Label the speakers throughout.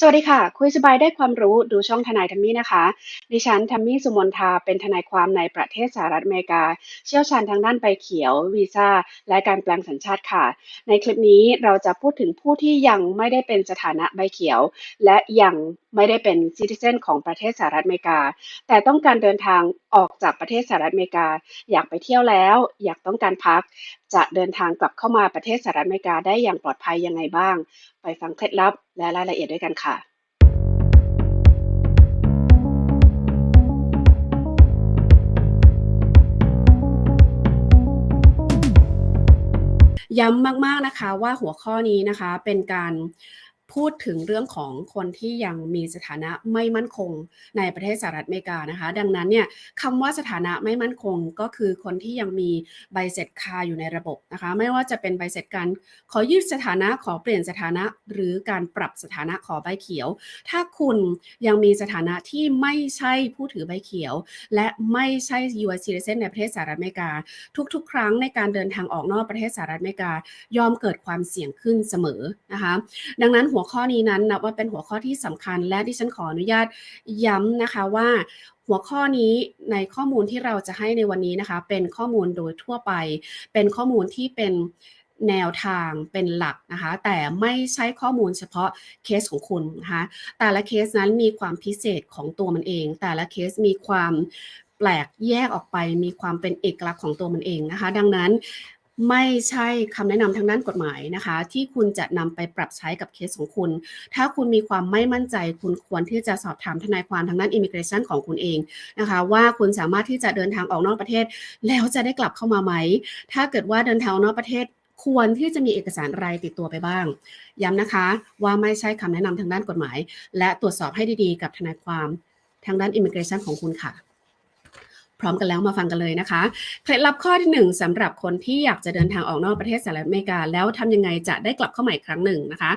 Speaker 1: สวัสดีค่ะ คุยสบายได้ความรู้ดูช่องทนายทัมมี่นะคะ ดิฉันทัมมี่สุมนทาเป็นทนายความในประเทศสหรัฐอเมริกา เชี่ยวชาญทางด้านใบเขียววีซ่าและการแปลงสัญชาติค่ะ ในคลิปนี้เราจะพูดถึงผู้ที่ยังไม่ได้เป็นสถานะใบเขียว และยังไม่ได้เป็นซิติเซนของประเทศสหรัฐอเมริกา แต่ต้องการเดินทางออกจากประเทศสหรัฐอเมริกา อยากไปเที่ยวแล้ว อยากต้องการพัก จะเดินทางกลับเข้ามาประเทศสหรัฐอเมริกาได้อย่างปลอดภัยยังไงบ้าง ไปฟังเคล็ดลับและรายละเอียดด้วยกันค่ะย้ำมากๆนะคะว่าหัวข้อนี้นะคะเป็นการ พูดถึงเรื่องของคนที่ยังมีสถานะไม่มั่นคงในประเทศสหรัฐอเมริกานะคะ ดังนั้นเนี่ยคำว่าสถานะไม่มั่นคงก็คือคนที่ยังมีใบเสร็จคาอยู่ในระบบนะคะ ไม่ว่าจะเป็นใบเสร็จการขอยืดสถานะขอเปลี่ยนสถานะ หรือการปรับสถานะขอใบเขียว ถ้าคุณยังมีสถานะที่ไม่ใช่ผู้ถือใบเขียว และไม่ใช่ U.S. citizen ในประเทศสหรัฐอเมริกา ทุกๆ ครั้งในการเดินทางออกนอกประเทศสหรัฐอเมริกายอมเกิดความเสี่ยงขึ้นเสมอนะคะ ดังนั้นหัวัวข้อนี้นั้นนับว่าเป็นหัวข้อที่สำคัญ และดิฉันขออนุญาตย้ำนะคะว่าหัวข้อนี้ในข้อมูลที่เราจะให้ในวันนี้นะคะ เป็นข้อมูลโดยทั่วไป เป็นข้อมูลที่เป็นแนวทางเป็นหลักนะคะ แต่ไม่ใช่ข้อมูลเฉพาะเคสของคุณนะคะแต่ละเคสนั้นมีความพิเศษของตัวมันเอง แต่ละเคสมีความแปลกแยกออกไป มีความเป็นเอกลักษณ์ของตัวมันเองนะคะ ดังนั้น ไม่ใช่คำแนะนำทางด้านกฎหมายนะคะ ที่คุณจะนำไปปรับใช้กับเคสของคุณ ถ้าคุณมีความไม่มั่นใจ คุณควรที่จะสอบถามทนายความทางด้านอิมิเกรชันของคุณเองนะคะว่าคุณสามารถที่จะเดินทางออกนอกประเทศ แล้วจะได้กลับเข้ามาไหม ถ้าเกิดว่าเดินทางออกนอกประเทศควรที่จะมีเอกสารอะไรติดตัวไปบ้าง ย้ำนะคะว่าไม่ใช่คำแนะนำทางด้านกฎหมาย และตรวจสอบให้ดีๆ กับทนายความทางด้านอิมิเกรชันของคุณค่ะ พร้อมกันแล้วมาฟังกันเลยนะคะ เคล็ดลับข้อที่ 1สำหรับคนที่อยากจะเดินทางออกนอกประเทศสหรัฐอเมริกา แล้วทำยังไงจะได้กลับเข้ามาอีกครั้งหนึ่งนะคะ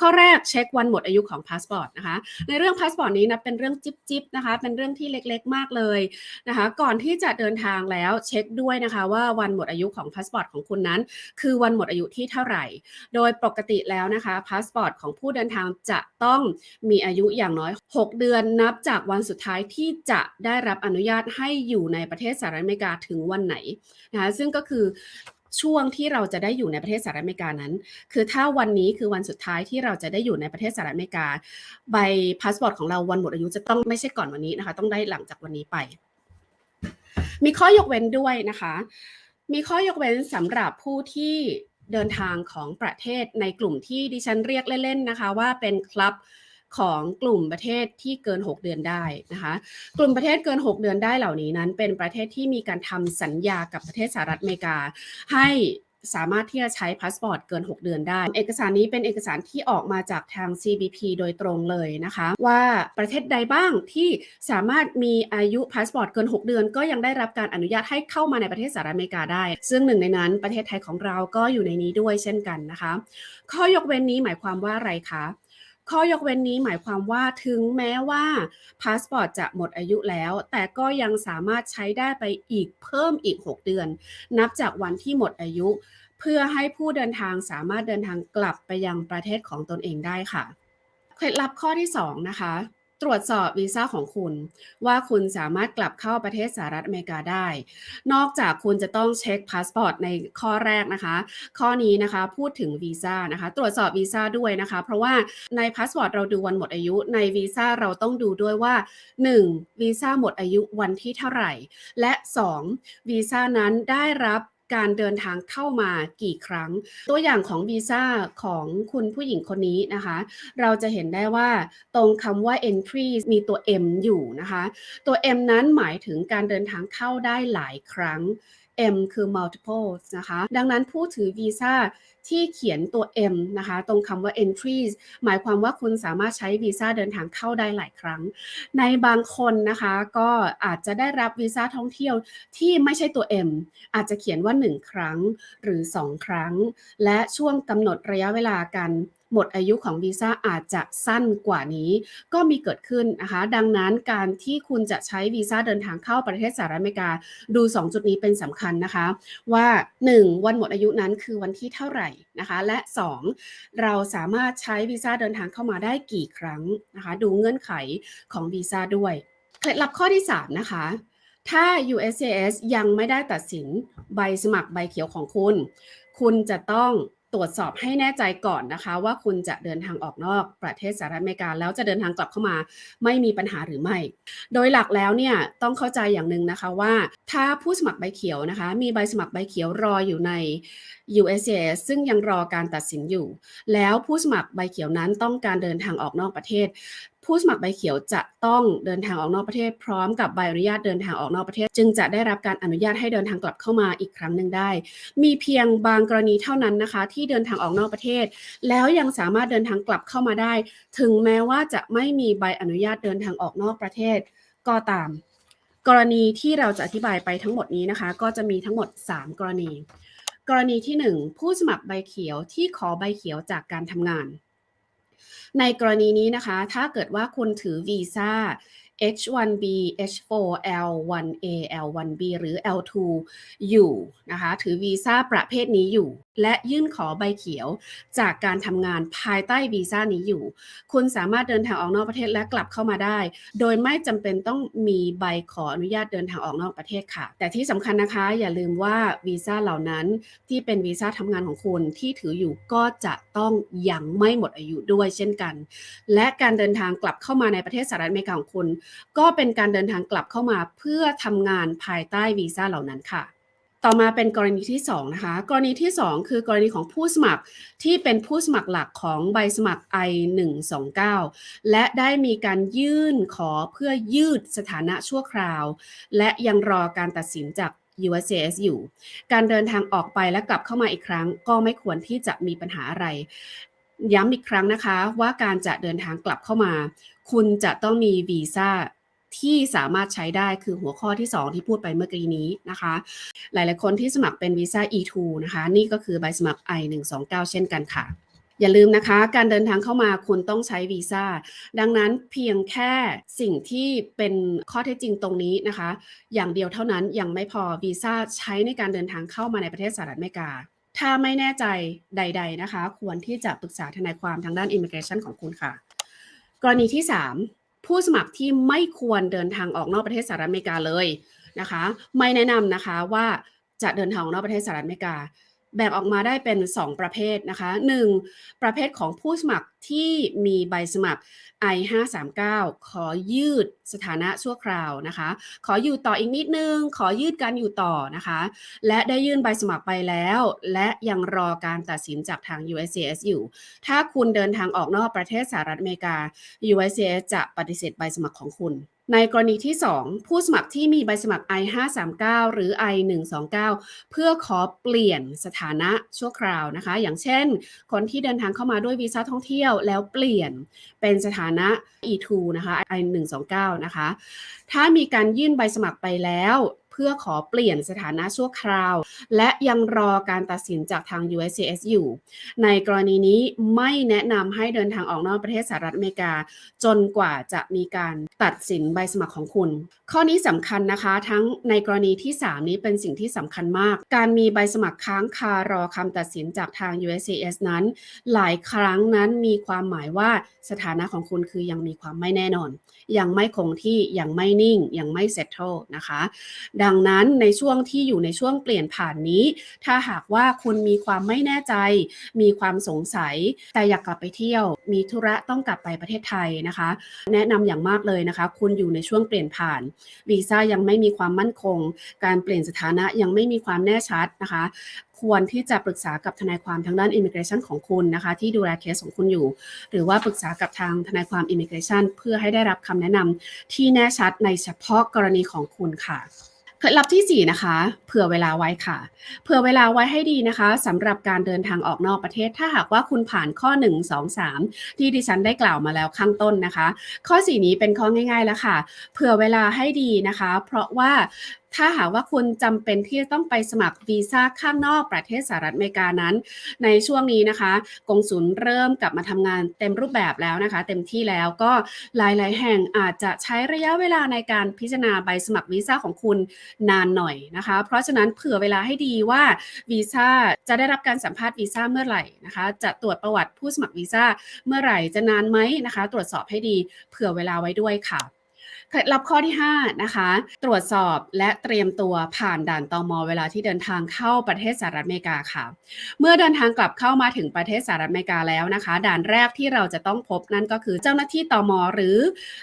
Speaker 1: ข้อแรกเช็ควันหมดอายุของพาสปอร์ตนะคะ ในเรื่องพาสปอร์ตนี้นะเป็นเรื่องจิ๊บจิบนะคะ เป็นเรื่องที่เล็กๆมากเลยนะคะ ก่อนที่จะเดินทางแล้วเช็คด้วยนะคะว่าวันหมดอายุของพาสปอร์ตของคุณนั้น คือวันหมดอายุที่เท่าไหร่ โดยปกติแล้วนะคะพาสปอร์ตของผู้เดินทางจะต้องมีอายุอย่างน้อย 6 เดือนนับจากวันสุดท้ายที่จะได้รับอนุญาตให้อยู่ในประเทศสหรัฐอเมริกาถึงวันไหนนะคะซึ่งก็คือช่วงที่เราจะได้อยู่ในประเทศสหรัฐอเมริกานั้น คือถ้าวันนี้คือวันสุดท้ายที่เราจะได้อยู่ในประเทศสหรัฐอเมริกา ใบพาสปอร์ตของเราวันหมดอายุจะต้องไม่ใช่ก่อนวันนี้นะคะ ต้องได้หลังจากวันนี้ไป มีข้อยกเว้นด้วยนะคะ มีข้อยกเว้นสำหรับผู้ที่เดินทางของประเทศในกลุ่มที่ดิฉันเรียกเล่นๆนะคะ ว่าเป็นคลับ ของกลุ่มประเทศที่เกิน 6 เดือนได้นะคะกลุ่มประเทศเกิน 6 เดือนได้เหล่านี้นั้น เป็นประเทศที่มีการทำสัญญากับประเทศสหรัฐอเมริกา ให้สามารถที่จะใช้พาสปอร์ตเกิน 6 เดือนได้ เอกสารนี้เป็นเอกสารที่ออกมาจากทาง CBP โดยตรงเลยนะคะ ว่าประเทศใดบ้างที่สามารถมีอายุพาสปอร์ตเกิน 6 เดือน ก็ยังได้รับการอนุญาตให้เข้ามาในประเทศสหรัฐอเมริกาได้ ซึ่งหนึ่งในนั้นประเทศไทยของเราก็อยู่ในนี้ด้วยเช่นกันนะคะ ข้อยกเว้นนี้หมายความว่าอะไรคะ ข้อยกเว้นนี้หมายความว่าถึงแม้ว่าพาสปอร์ตจะหมดอายุแล้ว แต่ก็ยังสามารถใช้ได้ไปอีกเพิ่มอีก 6 เดือน นับจากวันที่หมดอายุ เพื่อให้ผู้เดินทางสามารถเดินทางกลับไปยังประเทศของตนเองได้ค่ะ เคล็ดลับข้อที่ 2 นะคะ ตรวจสอบวีซ่าของคุณ ว่าคุณสามารถกลับเข้าประเทศสหรัฐอเมริกาได้ นอกจากคุณจะต้องเช็คพาสปอร์ตในข้อแรกนะคะ ข้อนี้นะคะพูดถึงวีซ่านะคะ ตรวจสอบวีซ่าด้วยนะคะ เพราะว่าในพาสปอร์ตเราดูวันหมดอายุ ในวีซ่าเราต้องดูด้วยว่า 1. วีซ่าหมดอายุวันที่เท่าไหร่ และ 2. วีซ่านั้นได้รับ การเดินทางเข้ามากี่ครั้ง ตัวอย่างของวีซ่าของคุณผู้หญิงคนนี้นะคะ เราจะเห็นได้ว่าตรงคำว่า entry มีตัว M อยู่นะคะ ตัว M นั้นหมายถึงการเดินทางเข้าได้หลายครั้ง M คือ multiples นะคะ ดังนั้นผู้ถือวีซ่าที่เขียนตัว M นะคะ ตรงคำว่า entries หมายความว่าคุณสามารถใช้วีซ่าเดินทางเข้าได้หลายครั้ง ในบางคนนะคะก็อาจจะได้รับวีซ่าท่องเที่ยวที่ไม่ใช่ตัว M อาจจะเขียนว่า 1 ครั้งหรือ 2 ครั้ง และช่วงกำหนดระยะเวลาการ หมดอายุของวีซ่าอาจจะสั้นกว่านี้ ก็มีเกิดขึ้นนะคะ ดังนั้นการที่คุณจะใช้วีซ่าเดินทางเข้าประเทศสหรัฐอเมริกาดู 2 จุดนี้เป็นสำคัญนะคะ ว่า 1. วันหมดอายุนั้นคือวันที่เท่าไหร่นะคะ และ 2. เราสามารถใช้วีซ่าเดินทางเข้ามาได้กี่ครั้งนะคะ ดูเงื่อนไขของวีซ่าด้วยเคล็ดลับข้อที่ 3 นะคะถ้า USCIS ยังไม่ได้ตัดสินใบสมัครใบเขียวของคุณ คุณจะต้อง ตรวจสอบให้แน่ใจก่อนนะคะ ว่าคุณจะเดินทางออกนอกประเทศสหรัฐอเมริกา แล้วจะเดินทางกลับเข้ามาไม่มีปัญหาหรือไม่ โดยหลักแล้วเนี่ยต้องเข้าใจอย่างหนึ่งนะคะว่า ถ้าผู้สมัครใบเขียวนะคะ มีใบสมัครใบเขียวรออยู่ใน USCIS ซึ่งยังรอการตัดสินอยู่ แล้วผู้สมัครใบเขียวนั้นต้องการเดินทางออกนอกประเทศ ผู้สมัครใบเขียวจะต้องเดินทางออกนอกประเทศ พร้อมกับใบอนุญาตเดินทางออกนอกประเทศ จึงจะได้รับการอนุญาตให้เดินทางกลับเข้ามาอีกครั้งหนึ่งได้ มีเพียงบางกรณีเท่านั้นนะคะ ที่เดินทางออกนอกประเทศ แล้วยังสามารถเดินทางกลับเข้ามาได้ ถึงแม้ว่าจะไม่มีใบอนุญาตเดินทางออกนอกประเทศ ก็ตาม กรณีที่เราจะอธิบายไปทั้งหมดนี้นะคะ ก็จะมีทั้งหมด 3 กรณี กรณีที่ 1 ผู้สมัครใบเขียวที่ขอใบเขียวจากการทำงาน ในกรณีนี้นะคะ ถ้าเกิดว่าคุณถือวีซ่า H1B H4 L1A L1B หรือ L2 อยู่นะคะถือวีซ่าประเภทนี้อยู่ และยื่นขอใบเขียวจากการทำงานภายใต้วีซ่านี้อยู่ คุณสามารถเดินทางออกนอกประเทศและกลับเข้ามาได้ โดยไม่จำเป็นต้องมีใบขออนุญาตเดินทางออกนอกประเทศค่ะ แต่ที่สำคัญนะคะอย่าลืมว่าวีซ่าเหล่านั้นที่เป็นวีซ่าทำงานของคุณที่ถืออยู่ก็จะต้องยังไม่หมดอายุด้วยเช่นกัน และการเดินทางกลับเข้ามาในประเทศสหรัฐอเมริกาของคุณก็เป็นการเดินทางกลับเข้ามาเพื่อทำงานภายใต้วีซ่าเหล่านั้นค่ะ ต่อมาเป็นกรณีที่2นะคะ กรณีที่ 2 คือกรณีของผู้สมัครที่เป็นผู้สมัครหลักของใบสมัคร I129 และได้มีการยื่นขอเพื่อยืดสถานะชั่วคราว และยังรอการตัดสินจาก USCIS อยู่ การเดินทางออกไปและกลับเข้ามาอีกครั้ง ก็ไม่ควรที่จะมีปัญหาอะไร ย้ำอีกครั้งนะคะว่าการจะเดินทางกลับเข้ามา คุณจะต้องมีวีซ่าที่สามารถใช้ได้คือหัวข้อที่ 2 ที่พูดไปเมื่อกี้นี้นะคะ หลาย ๆ คนที่สมัครเป็นวีซ่า E2 นะคะ นี่ก็คือใบสมัคร I129 เช่นกันค่ะ อย่าลืมนะคะ การเดินทางเข้ามาคุณต้องใช้วีซ่า ดังนั้นเพียงแค่สิ่งที่เป็นข้อเท็จจริงตรงนี้นะคะ อย่างเดียวเท่านั้นยังไม่พอวีซ่าใช้ในการเดินทางเข้ามาในประเทศสหรัฐอเมริกา ถ้าไม่แน่ใจใด ๆนะคะ ควรที่จะปรึกษาทนายความทางด้าน Immigration ของคุณค่ะ กรณีที่ 3 ผู้สมัครที่ไม่ควรเดินทางออกนอกประเทศสหรัฐอเมริกาเลยนะคะ ไม่แนะนำนะคะว่าจะเดินทางออกนอกประเทศสหรัฐอเมริกา แบ่งออกมาได้เป็น 2 ประเภทนะคะ 1. ประเภทของผู้สมัครที่มีใบสมัคร I539 ขอยืดสถานะชั่วคราวนะคะ ขออยู่ต่ออีกนิดนึง ขอยืดการอยู่ต่อนะคะ และได้ยื่นใบสมัครไปแล้ว และยังรอการตัดสินจากทาง USCIS อยู่ ถ้าคุณเดินทางออกนอกประเทศสหรัฐอเมริกา USCIS จะปฏิเสธใบสมัครของคุณ ในกรณีที่ 2 ผู้สมัครที่มีใบสมัคร I539 หรือ I129 เพื่อขอเปลี่ยนสถานะชั่วคราวนะคะ อย่างเช่น คนที่เดินทางเข้ามาด้วยวีซ่าท่องเที่ยวแล้วเปลี่ยนเป็นสถานะ E2 นะคะ I129 นะคะ ถ้ามีการยื่นใบสมัครไปแล้ว เพื่อขอเปลี่ยนสถานะชั่วคราว และยังรอการตัดสินจากทาง USCIS อยู่ ในกรณีนี้ไม่แนะนำให้เดินทางออกนอกประเทศสหรัฐอเมริกา จนกว่าจะมีการตัดสินใบสมัครของคุณ ข้อนี้สำคัญนะคะ ทั้งในกรณีที่ 3 นี้เป็นสิ่งที่สำคัญมาก การมีใบสมัครค้างคารอคำตัดสินจากทาง USCIS นั้น หลายครั้งนั้นมีความหมายว่าสถานะของคุณคือยังมีความไม่แน่นอน ยังไม่คงที่ยังไม่นิ่ง ยังไม่ settle นะคะดังนั้นในช่วงที่อยู่ในช่วงเปลี่ยนผ่านนี้ ถ้าหากว่าคุณมีความไม่แน่ใจ มีความสงสัย แต่อยากกลับไปเที่ยว มีธุระต้องกลับไปประเทศไทยนะคะ แนะนำอย่างมากเลยนะคะ คุณอยู่ในช่วงเปลี่ยนผ่านวีซ่ายังไม่มีความมั่นคง การเปลี่ยนสถานะยังไม่มีความแน่ชัดนะคะควรที่จะปรึกษากับทนายความทางด้าน Immigration ของคุณนะคะ ที่ดูแลเคสของคุณอยู่ หรือว่าปรึกษากับทางทนายความ Immigration เพื่อให้ได้รับคำแนะนำที่แน่ชัดในเฉพาะกรณีของคุณค่ะ เคล็ดลับที่ 4 นะคะ เผื่อเวลาไว้ค่ะ เผื่อเวลาไว้ให้ดีนะคะสำหรับการเดินทางออกนอกประเทศ ถ้าหากว่าคุณผ่านข้อ 1 2 3 ที่ดิฉันได้กล่าวมาแล้วข้างต้นนะคะ ข้อ 4 นี้เป็นข้อง่ายๆแล้วค่ะ เผื่อเวลาให้ดีนะคะ เพราะว่า ถ้าหากว่าคุณจำเป็นที่จะต้องไปสมัครวีซ่าข้างนอกประเทศสหรัฐอเมริกานั้น ในช่วงนี้นะคะกงสุลเริ่มกลับมาทำงานเต็มรูปแบบแล้วนะคะ เต็มที่แล้วก็หลาย ๆ แห่งอาจจะใช้ระยะเวลาในการพิจารณาใบสมัครวีซ่าของคุณนานหน่อยนะคะ เพราะฉะนั้นเผื่อเวลาให้ดีว่าวีซ่าจะได้รับการสัมภาษณ์วีซ่าเมื่อไหร่นะคะ จะตรวจประวัติผู้สมัครวีซ่าเมื่อไหร่จะนานไหมนะคะ ตรวจสอบให้ดีเผื่อเวลาไว้ด้วยค่ะ เคล็ดลับข้อที่ 5 นะคะ ตรวจสอบและเตรียมตัวผ่านด่านตอมเวลาที่เดินทางเข้าประเทศสหรัฐอเมริกาค่ะ เมื่อเดินทางกลับเข้ามาถึงประเทศสหรัฐอเมริกาแล้วนะคะ ด่านแรกที่เราจะต้องพบนั่นก็คือเจ้าหน้าที่ตอมหรือ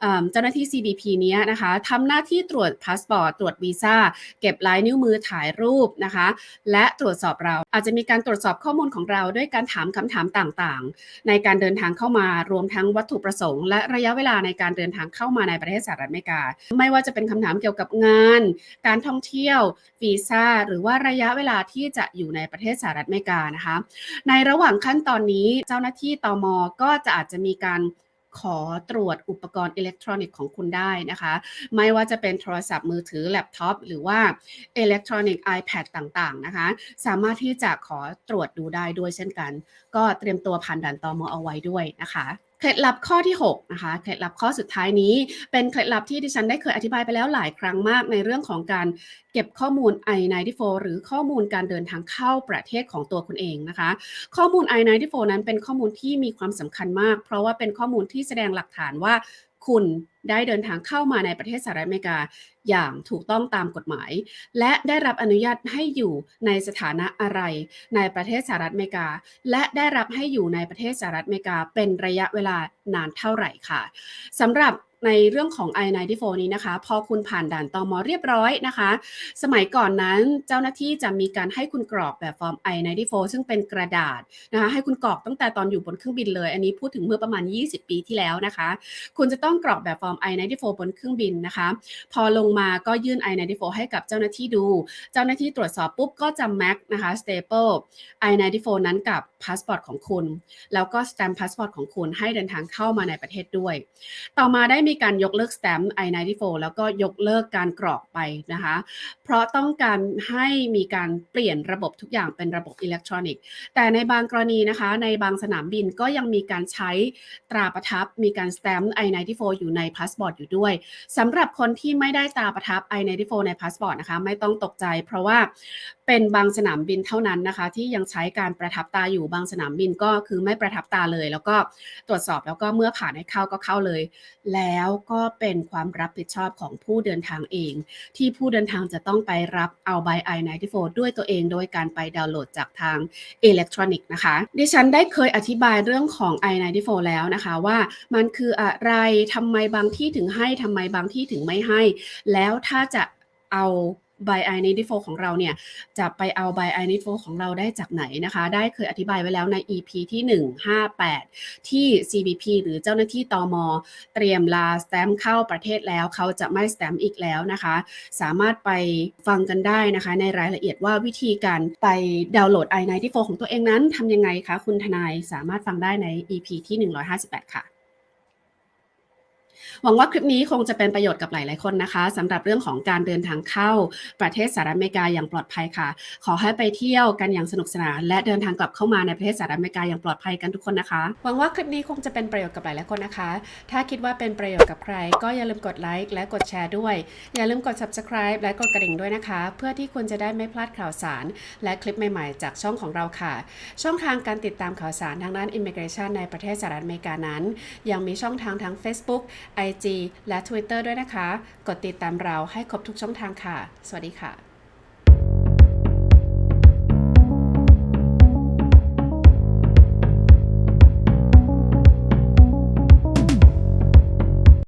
Speaker 1: เอเจ้าหน้าที่ CBP เนี้ยนะคะทำหน้าที่ตรวจพาสปอร์ตตรวจวีซ่าเก็บลายนิ้วมือถ่ายรูปนะคะ และตรวจสอบเราอาจจะมีการตรวจสอบข้อมูลของเราด้วยการถามคำถามต่างๆ ในการเดินทางเข้ามารวมทั้งวัตถุประสงค์ และระยะเวลาในการเดินทางเข้ามาในประเทศสหรัฐเมริกา ไม่ว่าจะเป็นคำถามเกี่ยวกับงาน การท่องเที่ยววีซ่าหรือว่าระยะเวลาที่จะอยู่ในประเทศสหรัฐอเมริกานะคะ ในระหว่างขั้นตอนนี้เจ้าหน้าที่ตอมก็จะอาจจะมีการขอตรวจอุปกรณ์อิเล็กทรอนิกส์ของคุณได้นะคะ ไม่ว่าจะเป็นโทรศัพท์มือถือแล็ปท็อปหรือว่าอิเล็กทรอนิกส์ iPad ต่างๆนะคะ สามารถที่จะขอตรวจดูได้ด้วยเช่นกัน ก็เตรียมตัวผ่านด่านตอมเอาไว้ด้วยนะคะ เคล็ดลับข้อที่ 6 นะคะ เคล็ดลับข้อสุดท้ายนี้เป็นเคล็ดลับที่ดิฉันได้เคยอธิบายไปแล้วหลายครั้งมากในเรื่องของการเก็บข้อมูล I94 หรือข้อมูลการเดินทางเข้าประเทศของตัวคุณเองนะคะ ข้อมูล I94 นั้นเป็นข้อมูลที่มีความสำคัญมาก เพราะว่าเป็นข้อมูลที่แสดงหลักฐานว่าคุณ ได้เดินทางเข้ามาในประเทศสหรัฐอเมริกา อย่างถูกต้องตามกฎหมาย และได้รับอนุญาตให้อยู่ในสถานะอะไร ในประเทศสหรัฐอเมริกา และได้รับให้อยู่ในประเทศสหรัฐอเมริกา เป็นระยะเวลานานเท่าไหร่ค่ะสำหรับในเรื่องของ I94 นี้นะคะ พอคุณผ่านด่านตอมเรียบร้อยนะคะ สมัยก่อนนั้นเจ้าหน้าที่จะมีการให้คุณกรอกแบบฟอร์ม I94 ซึ่งเป็นกระดาษนะคะให้คุณกรอกตั้งแต่ตอนอยู่บนเครื่องบินเลย อันนี้พูดถึงเมื่อประมาณ 20 ปีที่แล้วนะคะ คุณจะต้องกรอกแบบฟอร์ม I94 บนเครื่องบินนะคะ พอลงมาก็ยื่น I94 ให้กับเจ้าหน้าที่ดู เจ้าหน้าที่ตรวจสอบปุ๊บก็จะแม็กนะคะ staple I94 นั้นกับ พาสปอร์ตของคุณ แล้วก็สแตมป์พาสปอร์ตของคุณให้เดินทางเข้ามาในประเทศด้วย ต่อมาได้มีการยกเลิกสแตมป์ I94 แล้วก็ยกเลิกการกรอกไปนะคะ เพราะต้องการให้มีการเปลี่ยนระบบทุกอย่างเป็นระบบอิเล็กทรอนิกส์ แต่ในบางกรณีนะคะ ในบางสนามบินก็ยังมีการใช้ตราประทับ มีการสแตมป์ I94 อยู่ในพาสปอร์ตอยู่ด้วยสำหรับคนที่ไม่ได้ตราประทับ I94 ในพาสปอร์ตนะคะไม่ต้องตกใจ เพราะว่าเป็นบางสนามบินเท่านั้นนะคะ ที่ยังใช้การประทับตาอยู่บางสนามบินก็คือไม่ประทับตาเลย แล้วก็ตรวจสอบแล้วก็เมื่อผ่านให้เข้าก็เข้าเลย แล้วก็เป็นความรับผิดชอบของผู้เดินทางเอง ที่ผู้เดินทางจะต้องไปรับเอาใบ I94 ด้วยตัวเอง โดยการไปดาวน์โหลดจากทางอิเล็กทรอนิกส์นะคะ ดิฉันได้เคยอธิบายเรื่องของ I94 แล้วนะคะว่ามันคืออะไรทำไมบางที่ถึงให้ทำไมบางที่ถึงไม่ให้ แล้วถ้าจะเอา ใบ I94 ของเราเนี่ยจะไปเอาใบ I94 ของเราได้จากไหนนะคะ ได้เคยอธิบายไว้แล้วใน EP ที่ 158 ที่ CBP หรือเจ้าหน้าที่ตอมเตรียมลาสแตมเข้าประเทศแล้วเขาจะไม่สแตมอีกแล้วนะคะ สามารถไปฟังกันได้นะคะ ในรายละเอียดว่าวิธีการไปดาวน์โหลด I94 ของตัวเองนั้นทำยังไงคะ คุณทนายสามารถฟังได้ใน EP ที่ 158 ค่ะ หวังว่าคลิปนี้คงจะเป็นประโยชน์กับหลาย ๆ คนนะคะสำหรับเรื่องของการเดินทางเข้าประเทศสหรัฐอเมริกาอย่างปลอดภัยค่ะ ขอให้ไปเที่ยวกันอย่างสนุกสนาน และเดินทางกลับเข้ามาในประเทศสหรัฐอเมริกาอย่างปลอดภัยกันทุกคนนะคะ หวังว่าคลิปนี้คงจะเป็นประโยชน์กับหลาย ๆ คนนะคะ ถ้าคิดว่าเป็นประโยชน์กับใคร ก็อย่าลืมกดไลค์และกดแชร์ด้วย อย่าลืมกด subscribe และกดกระดิ่งด้วยนะคะ เพื่อที่คุณจะได้ไม่พลาดข่าวสาร และคลิปใหม่ ๆ จากช่องของเราค่ะ ช่องทางการติดตามข่าวสารทางด้าน Immigration ในประเทศสหรัฐอเมริกานั้น ยังมีช่องทางทั้ง Facebook IG และ Twitter ด้วยนะคะ กดติดตามเราให้ครบทุกช่องทางค่ะ สวัสดีค่ะ